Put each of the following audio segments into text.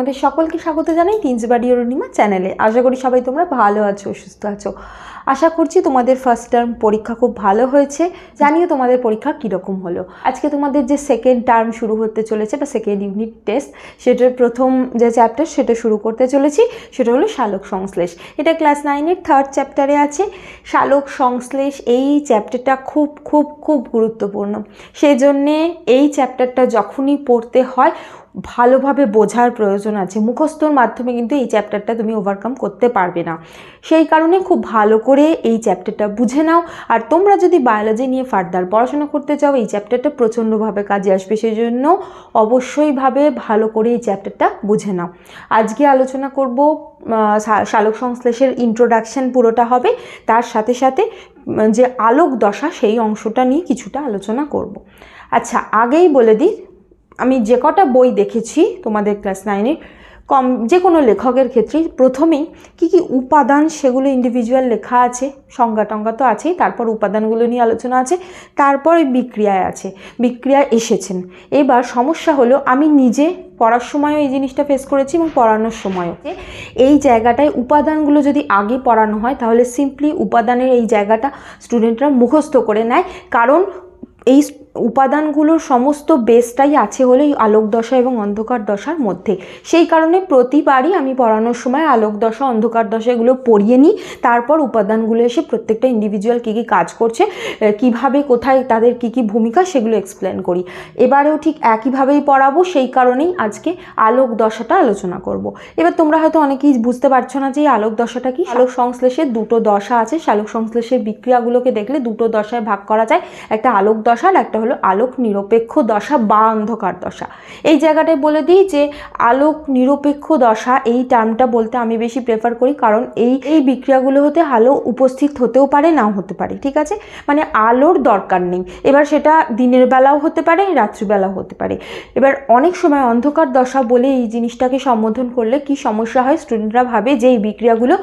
তোমাদের সকলকে স্বাগত জানাই তিনজবাড়ি অরুণিমা চ্যানেলে। আশা করি সবাই তোমরা ভালো আছো, সুস্থ আছো। আশা করছি তোমাদের ফার্স্ট টার্ম পরীক্ষা খুব ভালো হয়েছে। জানিও তোমাদের পরীক্ষা কীরকম হলো। আজকে তোমাদের যে সেকেন্ড টার্ম শুরু হতে চলেছে বা সেকেন্ড ইউনিট টেস্ট সেটার প্রথম যে চ্যাপ্টার সেটা শুরু করতে চলেছি। সেটা হলো শালক সংশ্লেষ। এটা ক্লাস নাইনের থার্ড চ্যাপ্টারে আছে। শালক সংশ্লেষ এই চ্যাপ্টারটা খুব খুব খুব গুরুত্বপূর্ণ। সেই জন্যে এই চ্যাপ্টারটা যখনই পড়তে হয়, ভালোভাবে বোঝার প্রয়োজন আছে। মুখস্থর মাধ্যমে কিন্তু এই চ্যাপ্টারটা তুমি ওভারকাম করতে পারবে না। সেই কারণে খুব ভালো করে এই চ্যাপ্টারটা বুঝে নাও। আর তোমরা যদি বায়োলজি নিয়ে ফার্দার পড়াশোনা করতে চাও, এই চ্যাপ্টারটা প্রচণ্ডভাবে কাজে আসবে। সেই জন্য অবশ্যইভাবে ভালো করে এই চ্যাপ্টারটা বুঝে নাও। আজকে আলোচনা করব শালক সংশ্লেষের ইন্ট্রোডাকশন পুরোটা হবে। তার সাথে সাথে যে আলোক দশা, সেই অংশটা নিয়ে কিছুটা আলোচনা করব। আচ্ছা আগেই বলে দিই, আমি যে কটা বই দেখেছি তোমাদের ক্লাস নাইনে কম যে কোনো লেখকের ক্ষেত্রেই প্রথমেই কী কী উপাদান সেগুলো ইন্ডিভিজুয়াল লেখা আছে, সংজ্ঞা টঙ্গা তো আছেই, তারপর উপাদানগুলো নিয়ে আলোচনা আছে, তারপর ওই বিক্রিয়ায় আছে, বিক্রিয়ায় এসেছেন। এবার সমস্যা হলো, আমি নিজে পড়ার সময়ও এই জিনিসটা ফেস করেছি এবং পড়ানোর সময়ও। এই জায়গাটায় উপাদানগুলো যদি আগে পড়ানো হয়, তাহলে সিম্পলি উপাদানের এই জায়গাটা স্টুডেন্টরা মুখস্থ করে নেয়। কারণ এই উপাদানগুলোর সমস্ত বেসটাই আছে হলো এই আলোক দশা এবং অন্ধকার দশার মধ্যে। সেই কারণে প্রতিবারই আমি পড়ানোর সময় আলোক দশা অন্ধকার দশা এগুলো পড়িয়ে নিই। তারপর উপাদানগুলো এসে প্রত্যেকটা ইন্ডিভিজুয়াল কী কী কাজ করছে কীভাবে, কোথায়, তাদের কী কী ভূমিকা সেগুলো এক্সপ্লেন করি। এবারেও ঠিক একইভাবেই পড়াবো, সেই কারণেই আজকে আলোক দশাটা আলোচনা করব। এবার তোমরা হয়তো অনেকেই বুঝতে পারছ না যে এই আলোক দশাটা কি। আলোক সংশ্লেষের দুটো দশা আছে। শালক সংশ্লেষের বিক্রিয়াগুলোকে দেখলে দুটো দশায় ভাগ করা যায়। একটা আলোক দশা আর একটা হলো আলোক নিরপেক্ষ দশা বা অন্ধকার দশা। এই জায়গাটায় বলে দিই যে আলোক নিরপেক্ষ দশা এই টার্মটা বলতে আমি বেশি প্রেফার করি কারণ এই এই বিক্রিয়াগুলো হতে আলো উপস্থিত হতেও পারে, নাও হতে পারে, ঠিক আছে? মানে আলোর দরকার নেই। এবার সেটা দিনের বেলাও হতে পারে রাত্রিবেলাও হতে পারে। এবার অনেক সময় অন্ধকার দশা বলে এই জিনিসটাকে সম্বোধন করলে কি সমস্যা হয়? স্টুডেন্টরা ভাবে যে এই বিক্রিয়াগুলো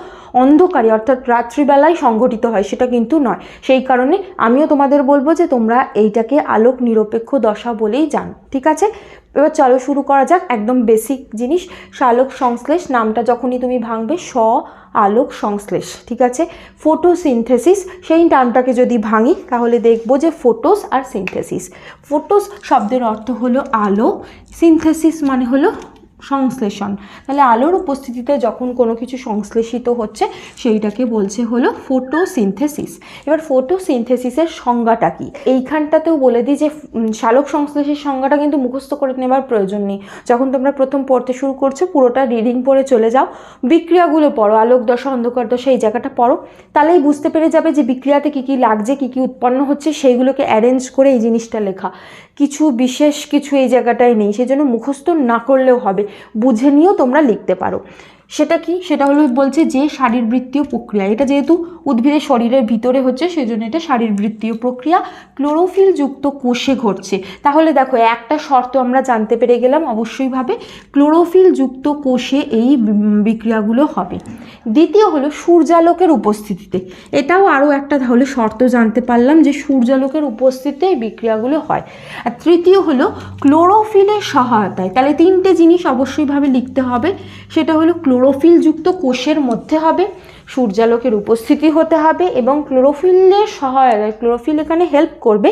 অন্ধকারে, অর্থাৎ রাত্রিবেলায় সংঘটিত হয়, সেটা কিন্তু নয়। সেই কারণে আমিও তোমাদের বলব যে তোমরা এইটাকে আলোক নিরপেক্ষ দশা বলেই জানো, ঠিক আছে? এবার চলো শুরু করা যাক একদম বেসিক জিনিস শালক সংশ্লেষ, নামটা যখনই তুমি ভাঙবে, স, আলোক সংশ্লেষ, ঠিক আছে? ফটোসিনথেসিস সেই টার্মটাকে যদি ভাঙি, তাহলে দেখব যে ফোটোস আর সিনথেসিস ফোটোস শব্দের অর্থ হলো আলো সিনথেসিস মানে হলো সংশ্লেষণ। তাহলে আলোর উপস্থিতিতে যখন কোনো কিছু সংশ্লেষিত হচ্ছে, সেইটাকে বলছে হলো ফটোসিনথেসিস এবার ফটোসিনথেসিসের সংজ্ঞাটা কি? এইখানটাতেও বলে দিই যে শালক সংশ্লেষের সংজ্ঞাটা কিন্তু মুখস্থ করে নেবার প্রয়োজন নেই। যখন তোমরা প্রথম পড়তে শুরু করছ, পুরোটা রিডিং পড়ে চলে যাও। বিক্রিয়াগুলো পড়ো, আলোক দশা, অন্ধকার দশা, এই জায়গাটা পড়ো। তাহলেই বুঝতে পেরে যাবে যে বিক্রিয়াতে কী কী লাগছে, কী কী উৎপন্ন হচ্ছে, সেইগুলোকে অ্যারেঞ্জ করে এই জিনিসটা লেখা। কিছু বিশেষ কিছু এই জায়গাটায় নেই, সেজন্য মুখস্থ না করলেও হবে। বুঝে নিয়েও তোমরা লিখতে পারো। সেটা কি? সেটা হলো বলছে যে শারীরবৃত্তীয় প্রক্রিয়া। এটা যেহেতু উদ্ভিদের শরীরের ভিতরে হচ্ছে, সেজন্য এটা শারীরবৃত্তীয় প্রক্রিয়া। ক্লোরোফিল যুক্ত কোষে ঘটছে। তাহলে দেখো, একটা শর্ত আমরা জানতে পেরে গেলাম অবশ্যইভাবে, ক্লোরোফিল যুক্ত কোষে এই বিক্রিয়াগুলো হবে। দ্বিতীয় হলো সূর্যালোকের উপস্থিতিতে। এটাও আরও একটা তাহলে শর্ত জানতে পারলাম যে সূর্যালোকের উপস্থিতিতে এই বিক্রিয়াগুলো হয়। আর তৃতীয় হলো ক্লোরোফিলের সহায়তায়। তাহলে তিনটে জিনিস অবশ্যইভাবে লিখতে হবে। সেটা হলো ক্লোরোফিল যুক্ত কোষের মধ্যে হবে, সূর্যালোকের উপস্থিতি হতে হবে এবং ক্লোরোফিলের সহায়তায় ক্লোরোফিল এখানে হেল্প করবে।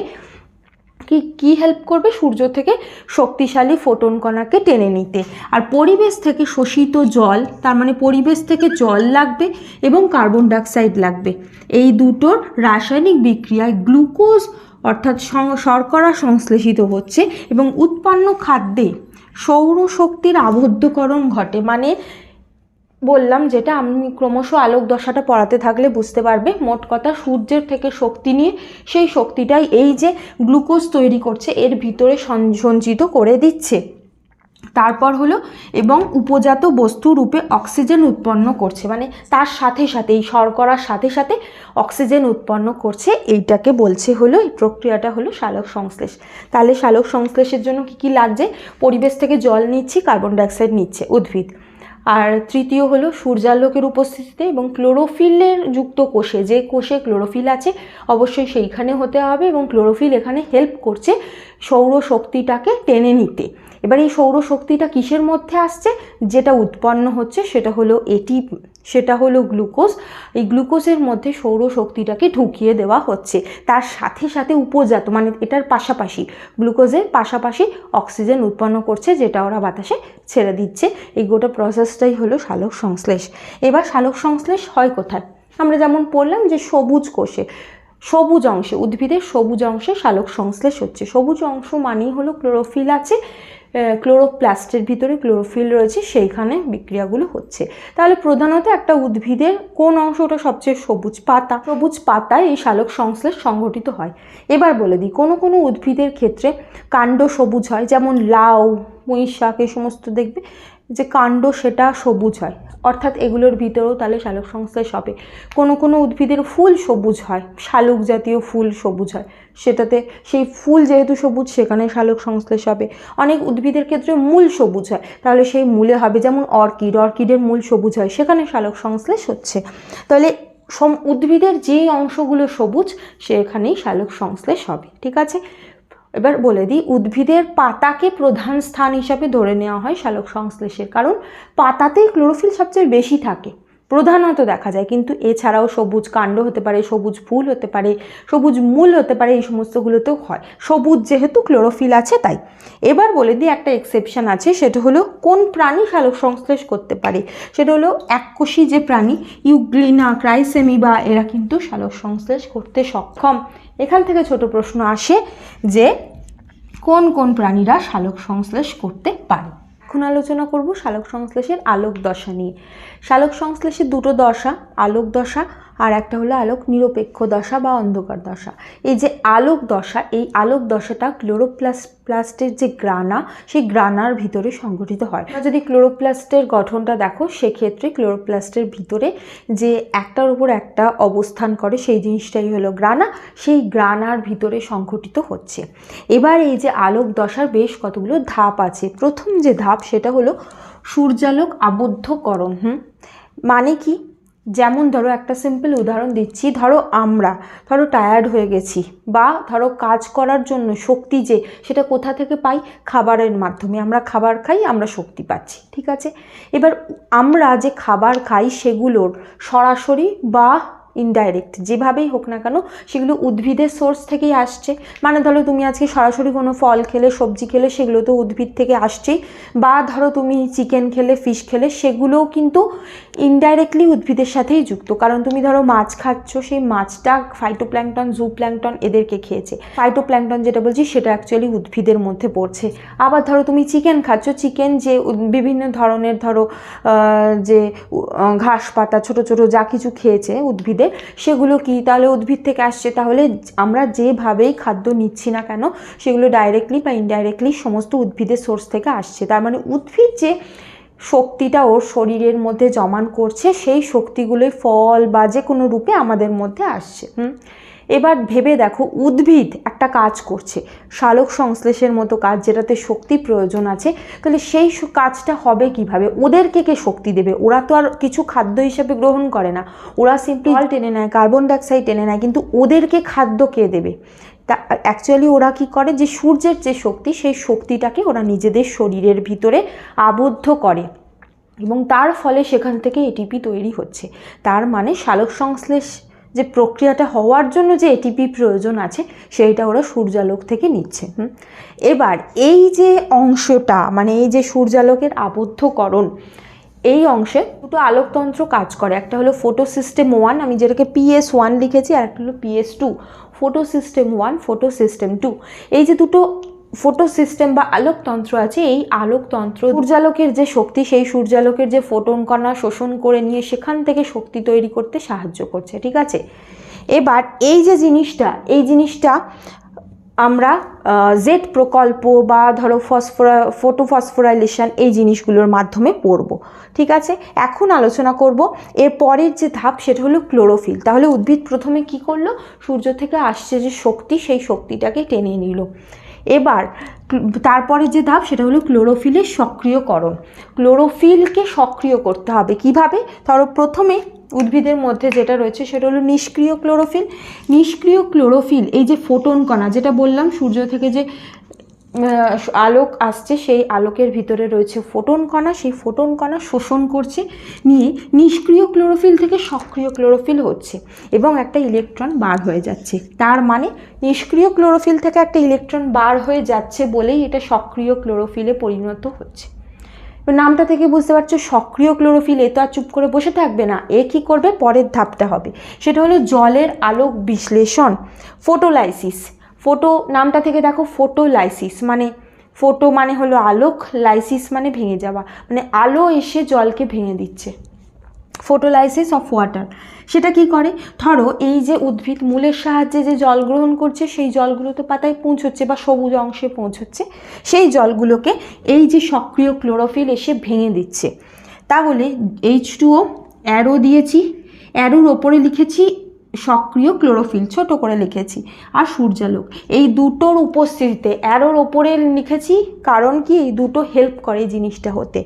কি কি হেল্প করবে? সূর্য থেকে শক্তিশালী ফোটন কণাকে টেনে নিতে। আর পরিবেশ থেকে শোষিত জল, তার মানে পরিবেশ থেকে জল লাগবে এবং কার্বন ডাইঅক্সাইড লাগবে। এই দুটোর রাসায়নিক বিক্রিয়ায় গ্লুকোজ অর্থাৎ শর্করা সংশ্লেষিত হচ্ছে এবং উৎপন্ন খাদ্যে সৌরশক্তির আবদ্ধকরণ ঘটে। মানে বললাম যেটা আমি ক্রমশ আলোক দশাটা পড়াতে থাকলে বুঝতে পারবে। মোট কথা সূর্যের থেকে শক্তি নিয়ে সেই শক্তিটাই এই যে গ্লুকোজ তৈরি করছে, এর ভিতরে সঞ্চ- সঞ্চিত করে দিচ্ছে। তারপর হলো এবং উপজাত বস্তু রূপে অক্সিজেন উৎপন্ন করছে। মানে তার সাথে সাথে, এই শর্করার সাথে সাথে অক্সিজেন উৎপন্ন করছে। এইটাকে বলছে হলো, এই প্রক্রিয়াটা হলো শালক সংশ্লেষ। তাহলে শালক সংশ্লেষের জন্য কি কি লাগছে? পরিবেশ থেকে জল নিচ্ছি, কার্বন ডাইঅক্সাইড নিচ্ছে, উদ্ভিদ। আর তৃতীয় হলো সূর্যালোকের উপস্থিতিতে এবং ক্লোরোফিলের যুক্ত কোষে, যে কোষে ক্লোরোফিল আছে, অবশ্যই সেইখানে হতে হবে এবং ক্লোরোফিল এখানে হেল্প করছে সৌরশক্তিটাকে টেনে নিতে। এবার এই সৌরশক্তিটা কিসের মধ্যে আসছে? যেটা উৎপন্ন হচ্ছে সেটা হলো এটি সেটা হলো গ্লুকোজ। এই গ্লুকোজের মধ্যে সৌরশক্তিটাকে ঢুকিয়ে দেওয়া হচ্ছে। তার সাথে সাথে উপজাত মানে এটার পাশাপাশি, গ্লুকোজের পাশাপাশি অক্সিজেন উৎপন্ন করছে, যেটা ওরা বাতাসে ছেড়ে দিচ্ছে। এই গোটা প্রসেসটাই হলো সালোক সংশ্লেষ। এবার সালোক সংশ্লেষ হয় কোথায়? আমরা যেমন পড়লাম যে সবুজ কোষে, সবুজ অংশে, উদ্ভিদের সবুজ অংশে সালোক সংশ্লেষ হচ্ছে। সবুজ অংশ মানেই হলো ক্লোরোফিল আছে। ক্লোরোপ্লাস্টের ভিতরে ক্লোরোফিল রয়েছে, সেইখানে বিক্রিয়াগুলো হচ্ছে। তাহলে প্রধানত একটা উদ্ভিদের কোন অংশটা সবচেয়ে সবুজ পাতা? সবুজ পাতায় এই সালোক সংশ্লেষ সংঘটিত হয়। এবার বলে দিই, কোনো কোনো উদ্ভিদের ক্ষেত্রে কাণ্ড সবুজ হয়, যেমন লাউ পুঁই শাক এই সমস্ত দেখবে যে কাণ্ড সেটা সবুজ হয়। অর্থাৎ এগুলোর ভিতরেও তাহলে শালক সংশ্লেষ হবে কোনো কোনো উদ্ভিদের ফুল সবুজ হয়, শালুক জাতীয় ফুল সবুজ হয়। সেটাতে সেই ফুল যেহেতু সবুজ, সেখানে শালক সংশ্লেষ হবে অনেক উদ্ভিদের ক্ষেত্রে মূল সবুজ হয়, তাহলে সেই মূলে হবে যেমন অর্কিড, অর্কিডের মূল সবুজ হয়, সেখানে শালক সংশ্লেষ হচ্ছে। তাহলে সম, উদ্ভিদের যেই অংশগুলো সবুজ, সেখানেই শালক সংশ্লেষ হবে ঠিক আছে? এবার বলে দিই, উদ্ভিদের পাতাকে প্রধান স্থান হিসাবে ধরে নেওয়া হয় শালক সংশ্লেষের কারণ। পাতাতেই ক্লোরোফিল সবচেয়ে বেশি থাকে। প্রধানত দেখা যায়। কিন্তু এছাড়াও সবুজ কাণ্ড হতে পারে, সবুজ ফুল হতে পারে, সবুজ মূল হতে পারে, এই সমস্তগুলোতেও হয়। সবুজ যেহেতু ক্লোরোফিল আছে তাই। এবার বলে দিই একটা এক্সেপশন আছে, সেটা হলো কোন প্রাণী শালক সংশ্লেষ করতে পারে? সেটা হলো এককোষী যে প্রাণী, ইউগ্লিনা ক্রাইসেমিবা এরা কিন্তু শালক সংশ্লেষ করতে সক্ষম। এখান থেকে ছোট প্রশ্ন আসে যে কোন কোন প্রাণীরা শালক সংশ্লেষ করতে পারে? এখন আলোচনা করব শালক সংশ্লেষের আলোক দশা নিয়ে। শালক সংশ্লেষের দুটো দশা আলোক দশা আর একটা হলো আলোক নিরপেক্ষ দশা বা অন্ধকার দশা। এই যে আলোক দশা, এই আলোক দশাটা ক্লোরোপ্লাস, প্লাস্টের যে গ্রানা, সেই গ্রানার ভিতরে সংগঠিত হয়। যদি ক্লোরোপ্লাস্টের গঠনটা দেখো, সেক্ষেত্রে ক্লোরোপ্লাস্টের ভিতরে যে একটার উপর একটা অবস্থান করে, সেই জিনিসটাই হলো গ্রানা, সেই গ্রানার ভিতরে সংঘটিত হচ্ছে। এবার এই যে আলোক দশার বেশ কতগুলো ধাপ আছে। প্রথম যে ধাপ, সেটা হলো সূর্যালোক আবদ্ধকরণ। হুম? মানে কি? যেমন ধরো একটা সিম্পল উদাহরণ দিচ্ছি, ধরো আমরা, ধরো টায়ার্ড হয়ে গেছি বা ধরো কাজ করার জন্য শক্তি যে, সেটা কোথা থেকে পাই? খাবারের মাধ্যমে। আমরা খাবার খাই, আমরা শক্তি পাচ্ছি, ঠিক আছে? এবার আমরা যে খাবার খাই সেগুলোর সরাসরি বা ইনডাইরেক্ট যেভাবেই হোক না কেন, সেগুলো উদ্ভিদের সোর্স থেকেই আসছে। মানে ধরো তুমি আজকে সরাসরি কোনো ফল খেলে, সবজি খেলে, সেগুলো তো উদ্ভিদ থেকে আসছেই। বা ধরো তুমি চিকেন খেলে ফিশ খেলে, সেগুলোও কিন্তু ইনডাইরেক্টলি উদ্ভিদের সাথেই যুক্ত। কারণ তুমি ধরো মাছ খাচ্ছ, সেই মাছটা ফাইটোপ্ল্যাঙ্কটন জু প্ল্যাঙ্কটন এদেরকে খেয়েছে। ফাইটোপ্ল্যাঙ্কটন যেটা বলছি, সেটা অ্যাকচুয়ালি উদ্ভিদের মধ্যে পড়ছে। আবার ধরো তুমি চিকেন খাচ্ছ চিকেন যে বিভিন্ন ধরনের ধরো যে ঘাস পাতা ছোট ছোট যা কিছু খেয়েছে উদ্ভিদে সেগুলো কি? তাহলে উদ্ভিদ থেকে আসছে। তাহলে আমরা যেভাবেই খাদ্য নিচ্ছি না কেন, সেগুলো ডাইরেক্টলি বা ইনডাইরেক্টলি সমস্ত উদ্ভিদের সোর্স থেকে আসছে। তার মানে উদ্ভিদ যে শক্তিটা ওর শরীরের মধ্যে জমান করছে, সেই শক্তিগুলোই ফল বা যে কোনো রূপে আমাদের মধ্যে আসছে। হুম? এবার ভেবে দেখো উদ্ভিদ একটা কাজ করছে। শালক সংশ্লেষের মতো কাজ যেটাতে শক্তি প্রয়োজন আছে তাহলে সেই কাজটা হবে কীভাবে? ওদেরকে কে শক্তি দেবে? ওরা তো আর কিছু খাদ্য হিসেবে গ্রহণ করে না। ওরা সিম্পলি জল টেনে নেয় কার্বন ডাইঅক্সাইড টেনে নেয় কিন্তু ওদেরকে খাদ্য কে দেবে? তা অ্যাকচুয়ালি ওরা কি করে? যে সূর্যের যে শক্তি সেই শক্তিটাকে ওরা নিজেদের শরীরের ভিতরে আবদ্ধ করে। এবং তার ফলে সেখান থেকে এটিপি তৈরি হচ্ছে। তার মানে শালক সংশ্লেষ যে প্রক্রিয়াটা হওয়ার জন্য যে এটিপি প্রয়োজন আছে, সেইটা ওরা সূর্যালোক থেকে নিচ্ছে। এবার এই যে অংশটা মানে এই যে সূর্যালোকের আবদ্ধকরণ, এই অংশে দুটো আলোকতন্ত্র কাজ করে। একটা হলো ফোটো সিস্টেম ওয়ান আমি যেটাকে পিএস ওয়ান লিখেছি, আর একটা হলো PS two photo system one photo system two এই যে দুটো ফোটো সিস্টেম বা আলোকতন্ত্র আছে, এই আলোকতন্ত্র সূর্যালোকের যে শক্তি, সেই সূর্যালোকের যে ফোটন কণা শোষণ করে নিয়ে সেখান থেকে শক্তি তৈরি করতে সাহায্য করছে, ঠিক আছে? এবার এই যে জিনিসটা, এই জিনিসটা আমরা জেড প্রকল্প বা ধরো ফসফরা ফোটো ফসফোরাইলেশন এই জিনিসগুলোর মাধ্যমে পড়ব, ঠিক আছে? এখন আলোচনা করব এর পরের যে ধাপ সেটা হলো ক্লোরোফিল। তাহলে উদ্ভিদ প্রথমে কি করল? সূর্য থেকে আসছে যে শক্তি, সেই শক্তিটাকে টেনে নিল। এবার, তারপরে যে ধাপ, সেটা হলো ক্লোরোফিলের সক্রিয়করণ। ক্লোরোফিলকে সক্রিয় করতে হবে কীভাবে? ধরো প্রথমে উদ্ভিদের মধ্যে যেটা রয়েছে, সেটা হলো নিষ্ক্রিয় ক্লোরোফিল নিষ্ক্রিয় ক্লোরোফিল এই যে ফোটন কণা, যেটা বললাম, সূর্য থেকে যে আলোক আসছে, সেই আলোকের ভিতরে রয়েছে ফোটন কণা, সেই ফোটন কণা শোষণ করছে, নিয়ে নিষ্ক্রিয় ক্লোরোফিল থেকে সক্রিয় ক্লোরোফিল হচ্ছে এবং একটা ইলেকট্রন বার হয়ে যাচ্ছে। তার মানে নিষ্ক্রিয় ক্লোরোফিল থেকে একটা ইলেকট্রন বার হয়ে যাচ্ছে বলেই এটা সক্রিয় ক্লোরোফিলে পরিণত হচ্ছে। নামটা থেকে বুঝতে পারছ, সক্রিয় ক্লোরোফিল এ তো আর চুপ করে বসে থাকবে না, এ কী করবে? পরের ধাপটা হবে। সেটা হলো জলের আলোক বিশ্লেষণ ফোটোলাইসিস ফোটো, নামটা থেকে দেখো ফোটোলাইসিস মানে ফোটো মানে হলো আলোক, লাইসিস মানে ভেঙে যাওয়া মানে আলো এসে জলকে ভেঙে দিচ্ছে। ফোটোলাইসিস অফ ওয়াটার, সেটা কি করে? ধরো এই যে উদ্ভিদ মূলের সাহায্যে যে জল গ্রহণ করছে, সেই জলগুলো তো পাতায় পৌঁছচ্ছে বা সবুজ অংশে পৌঁছচ্ছে, সেই জলগুলোকে এই যে সক্রিয় ক্লোরোফিল এসে ভেঙে দিচ্ছে। তাহলে এইচ টুও অ্যারো দিয়েছি অ্যারোর ওপরে লিখেছি সক্রিয় ক্লোরোফিল, ছোট করে লিখেছি। আর সূর্যালোক, এই দুটোর উপস্থিতিতে অ্যারোর ওপরে লিখেছি, কারণ কি এই দুটো হেল্প করে এই জিনিসটা হতে।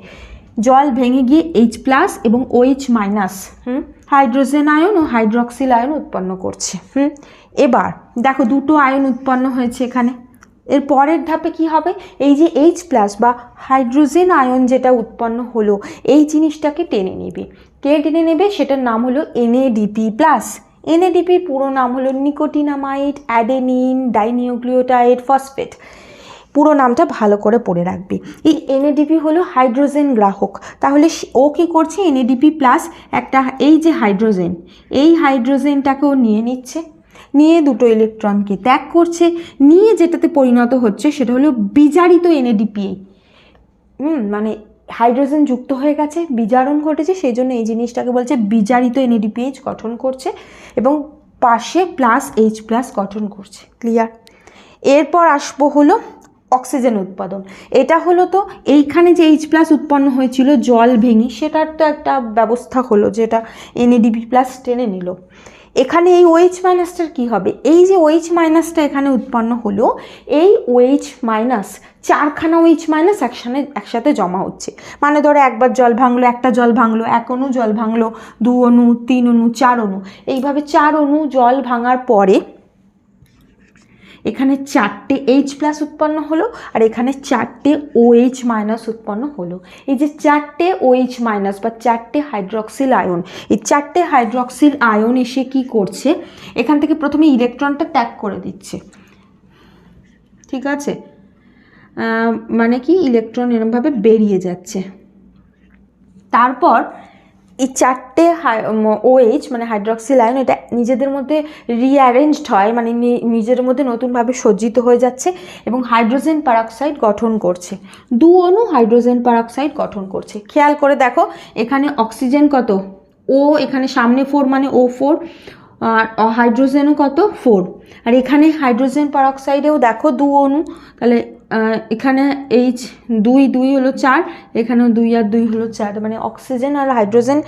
জল ভেঙে গিয়ে এইচ প্লাস এবং ওএইচ মাইনাস হুম হাইড্রোজেন আয়ন ও হাইড্রক্সিল আয়ন উৎপন্ন করছে, হুম। এবার, দেখো দুটো আয়ন উৎপন্ন হয়েছে এখানে। এর পরের ধাপে কি হবে? এই যে এইচ প্লাস বা হাইড্রোজেন আয়ন যেটা উৎপন্ন হলো, এই জিনিসটাকে টেনে নেবে। কে টেনে নেবে? সেটার নাম হলো এনএডিপি প্লাস এনএডিপির পুরো নাম হলো নিকোটিনামাইড, অ্যাডেনিন, ডাইনিউক্লিওটাইড, ফসফেট। পুরো নামটা ভালো করে পড়ে রাখবে। এই এনএডিপি হলো হাইড্রোজেন গ্রাহক। তাহলে ও কী করছে? এনএডিপি প্লাস একটা এই যে হাইড্রোজেন, এই হাইড্রোজেনটাকে ও নিয়ে নিচ্ছে। নিয়ে দুটো ইলেকট্রনকে ত্যাগ করছে। নিয়ে যেটাতে পরিণত হচ্ছে সেটা হলো বিজারিত এনএডিপিএ মানে হাইড্রোজেন যুক্ত হয়ে গেছে, বিজারণ ঘটেছে, সেই জন্য এই জিনিসটাকে বলছে বিজারিত এনএডিপিএইচ গঠন করছে এবং পাশে প্লাস এইচ প্লাস গঠন করছে ক্লিয়ার এরপর আসব হলো অক্সিজেন উৎপাদন। এটা হলো তো এইখানে যে এইচ প্লাস উৎপন্ন হয়েছিল, জল ভেঙে, সেটার তো একটা ব্যবস্থা হলো যেটা এনএডিপি প্লাস টেনে নিল। এখানে এই ওএইচ মাইনাসটার কী হবে? এই যে ওএইচ মাইনাসটা এখানে উৎপন্ন হলো, এই ওএইচ মাইনাস চারখানা ওএইচ মাইনাস একসাথে একসাথে জমা হচ্ছে। মানে ধরো একবার জল ভাঙলো, একটা জল ভাঙলো, এক অণু জল ভাঙলো, দু অণু, তিন অণু, চার অণু। এইভাবে চার অণু জল ভাঙার পরে এখানে চারটে এইচ প্লাস উৎপন্ন হলো আর এখানে চারটে ওএইচ মাইনাস উৎপন্ন হলো। এই যে চারটে ওএইচ মাইনাস বা চারটে হাইড্রক্সিল আয়ন এই চারটে হাইড্রক্সিল আয়ন এসে কি করছে? এখান থেকে প্রথমে ইলেকট্রনটা ত্যাগ করে দিচ্ছে। ঠিক আছে? মানে কি? ইলেকট্রন এরমভাবে বেরিয়ে যাচ্ছে। তারপর এই চারটে ওএইচ মানে হাইড্রক্সিল আয়ন এটা নিজেদের মধ্যে রিঅ্যারেঞ্জড হয় মানে নিজের মধ্যে নতুনভাবে সজ্জিত হয়ে যাচ্ছে এবং হাইড্রোজেন পারঅক্সাইড গঠন করছে। দু অণু হাইড্রোজেন পারঅক্সাইড গঠন করছে। খেয়াল করে দেখো, এখানে অক্সিজেন কত? ও এখানে সামনে ফোর মানে ও ফোর আর হাইড্রোজেনও কত? ফোর আর এখানে হাইড্রোজেন পারঅক্সাইডেও দেখো দু অণু, তাহলে এখানে এইচ দুই দুই হলো চার, এখানেও দুই আর দুই হলো চার মানে অক্সিজেন আর হাইড্রোজেন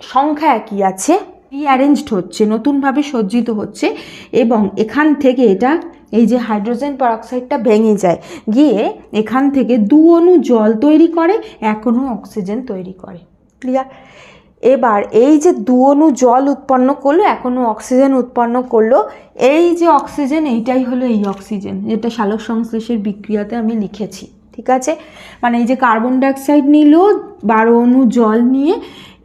সংখ্যা একই আছে রিঅ্যারেঞ্জড হচ্ছে, নতুনভাবে সজ্জিত হচ্ছে এবং এখান থেকে এটা, এই যে হাইড্রোজেন পারঅক্সাইডটা ভেঙে যায়, গিয়ে এখান থেকে দু অণু জল তৈরি করে, এক অণু অক্সিজেন তৈরি করে ক্লিয়ার এবার এই যে দু অণু জল উৎপন্ন করল এখনও অক্সিজেন উৎপন্ন করল, এই যে অক্সিজেন এইটাই হলো এই অক্সিজেন যেটা সালোক সংশ্লেষের বিক্রিয়াতে আমি লিখেছি, ঠিক আছে? মানে এই যে কার্বন ডাইঅক্সাইড নিল, বারো অণু জল নিয়ে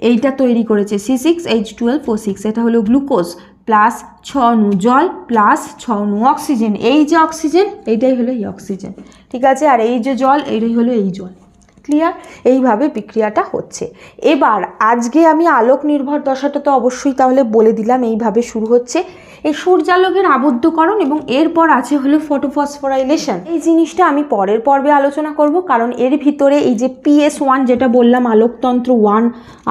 এইটা তৈরি করেছে C six H twelve O six এটা হলো গ্লুকোজ প্লাস ছ নু জল প্লাস ছ নু অক্সিজেন এই যে অক্সিজেন এইটাই হলো এই অক্সিজেন ঠিক আছে? আর এই যে জল, এইটাই হলো এই জল। ক্লিয়ার এইভাবে বিক্রিয়াটা হচ্ছে। এবার আজকে আমি আলোক নির্ভর দশাটা তো অবশ্যই তাহলে বলে দিলাম, এইভাবে শুরু হচ্ছে। এই সূর্যালোকের আবদ্ধকরণ এবং এরপর আছে হলো ফটোফসফোরাইলেশন। এই জিনিসটা আমি পরের পর্বে আলোচনা করব, কারণ এর ভিতরে এই যে পিএস ওয়ান যেটা বললাম, আলোকতন্ত্র ওয়ান,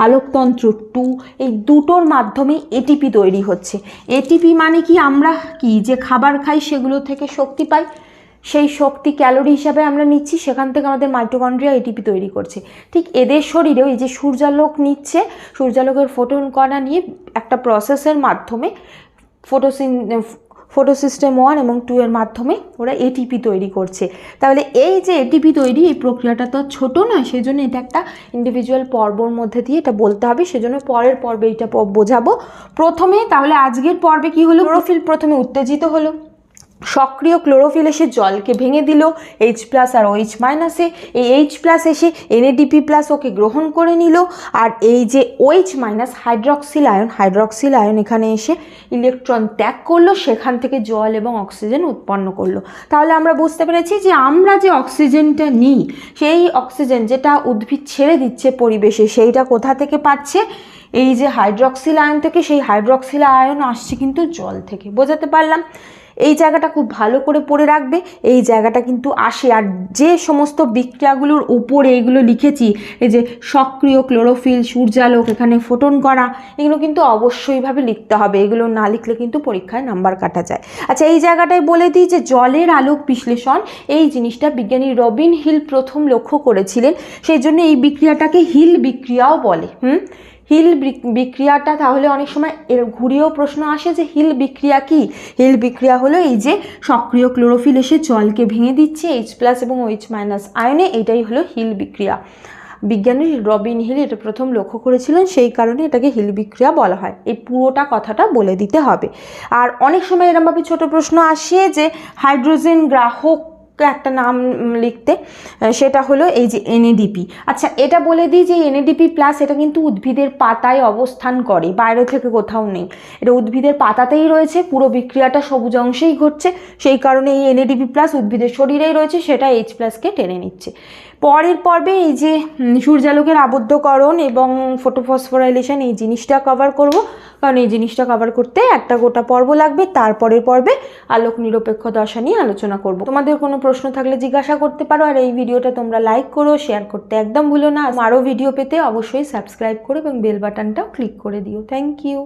আলোকতন্ত্র টু, এই দুটোর মাধ্যমে এটিপি তৈরি হচ্ছে। এটিপি মানে কি? আমরা কি যে খাবার খাই সেগুলো থেকে শক্তি পাই। সেই শক্তি ক্যালোরি হিসাবে আমরা নিচ্ছি সেখান থেকে আমাদের মাইটোকন্ড্রিয়া এটিপি তৈরি করছে। ঠিক এদের শরীরেও এই যে সূর্যালোক নিচ্ছে সূর্যালোকের ফোটন কণা নিয়ে একটা প্রসেসের মাধ্যমে ফটোসিন ফটো সিস্টেম ওয়ান এবং টু এর মাধ্যমে ওরা এটিপি তৈরি করছে। তাহলে এই যে এটিপি তৈরি এই প্রক্রিয়াটা তো আর ছোট নয় সেজন্য এটা একটা ইন্ডিভিজুয়াল পর্বর মধ্যে দিয়ে এটা বলতে হবে সেজন্য পরের পর্বে এটা বোঝাবো। প্রথমে তাহলে আজকের পর্বে কি হলো? ক্লোরোফিল প্রথমে উত্তেজিত হলো। সক্রিয় ক্লোরোফিল এসে জলকে ভেঙে দিল এইচ প্লাস আর ওইচ মাইনাসে এই এইচ প্লাস এসে এনএডিপি প্লাস ওকে গ্রহণ করে নিল, আর এই যে OH minus hydroxyl ion hydroxyl ion এখানে এসে ইলেকট্রন ত্যাগ করল, সেখান থেকে জল এবং অক্সিজেন উৎপন্ন করল। তাহলে আমরা বুঝতে পেরেছি যে আমরা যে অক্সিজেনটা নিই, সেই অক্সিজেন যেটা উদ্ভিদ ছেড়ে দিচ্ছে পরিবেশে, সেইটা কোথা থেকে পাচ্ছে? এই যে হাইড্রক্সিল আয়ন থেকে, সেই হাইড্রক্সিল আয়ন আসছে কিন্তু জল থেকে। বোঝাতে পারলাম? এই জায়গাটা খুব ভালো করে পড়ে রাখবে। এই জায়গাটা কিন্তু আসে। আর যে সমস্ত বিক্রিয়াগুলোর উপরে এগুলো লিখেছি, এই যে সক্রিয় ক্লোরোফিল, সূর্যালোক, এখানে ফোটন করা, এগুলো কিন্তু অবশ্যইভাবে লিখতে হবে। এগুলো না লিখলে কিন্তু পরীক্ষায় নাম্বার কাটা যায়। আচ্ছা এই জায়গাটায় বলে দিই যে জলের আলোক বিশ্লেষণ, এই জিনিসটা বিজ্ঞানী রবিন হিল প্রথম লক্ষ্য করেছিলেন। সেই জন্য এই বিক্রিয়াটাকে হিল বিক্রিয়াও বলে। হুম? হিল বিক- বিক্রিয়াটা তাহলে অনেক সময় এর ঘুরিয়েও প্রশ্ন আসে যে হিল বিক্রিয়া কি? হিল বিক্রিয়া হলো এই যে সক্রিয় ক্লোরোফিল এসে জলকে ভেঙে দিচ্ছে এইচ প্লাস এবং এইচ মাইনাস আয়নে এটাই হলো হিল বিক্রিয়া। বিজ্ঞানী রবিন হিল এটা প্রথম লক্ষ্য করেছিলেন, সেই কারণে এটাকে হিল বিক্রিয়া বলা হয়। এই পুরোটা কথাটা বলে দিতে হবে। আর অনেক সময় এরমভাবে ছোট প্রশ্ন আসে যে হাইড্রোজেন গ্রাহক একটা নাম লিখতে সেটা হলো এই যে এনএডিপি আচ্ছা এটা বলে দিই যে এনএডিপি প্লাস এটা কিন্তু উদ্ভিদের পাতায় অবস্থান করে, বাইরে থেকে কোথাও নেই। এটা উদ্ভিদের পাতাতেই রয়েছে, পুরো বিক্রিয়াটা সবুজ অংশেই ঘটছে, সেই কারণে এই এনএডিপি প্লাস উদ্ভিদের শরীরেই রয়েছে, সেটা এইচ প্লাসকে টেনে নিচ্ছে। পরের পর্বে এই যে সূর্যালোকের আবদ্ধকরণ এবং ফটোফসফোরাইলেশন এই জিনিসটা কভার করব, কারণ এই জিনিসটা কভার করতে একটা গোটা পর্ব লাগবে। তারপরের পর্বে আলোক নিরপেক্ষ দশা নিয়ে আলোচনা করব। তোমাদের কোনো প্রশ্ন থাকলে জিজ্ঞাসা করতে পারো, আর এই ভিডিওটা তোমরা লাইক করো শেয়ার করতে একদম ভুলো না। আরও ভিডিও পেতে অবশ্যই সাবস্ক্রাইব করো এবং বেল বাটনটাও ক্লিক করে দিও। Thank you